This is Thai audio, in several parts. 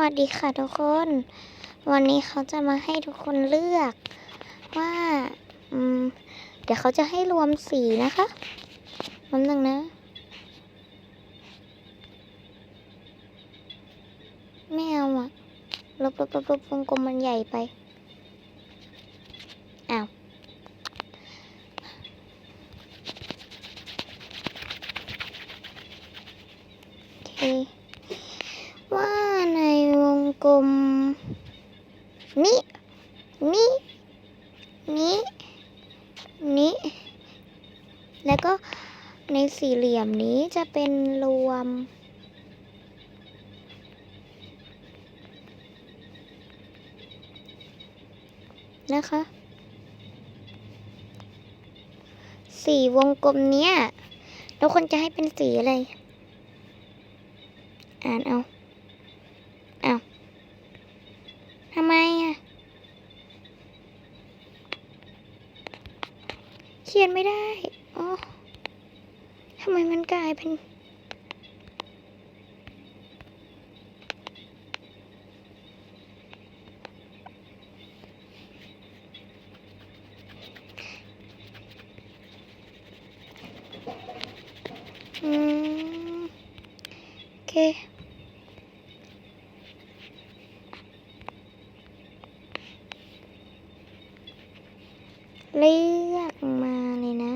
วัสดีค่ะทุกคน วันนี้เขาจะมาให้ทุกคนเลือกว่าเดี๋ยวเขาจะให้รวมสีนะคะแป๊บนึงนะ ไม่เอาอะลบลบลบลบวงกลมมันใหญ่ไป อ้าวโอเค กลมนี้นี้นี้นี้แล้วก็ในสี่เหลี่ยมนี้จะเป็นรวม นะคะสี่วงกลมเนี้ยแล้วคนจะให้เป็นสีอะไร อ่านเอาทำไมอะ เขียนไม่ได้อ๋อทำไมมันกลายเป็น อืม โอเคลือกมาเลยนะ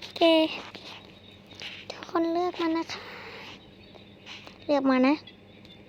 โอ เค ทุกคนเลือกมานะคะ เลือกมานะ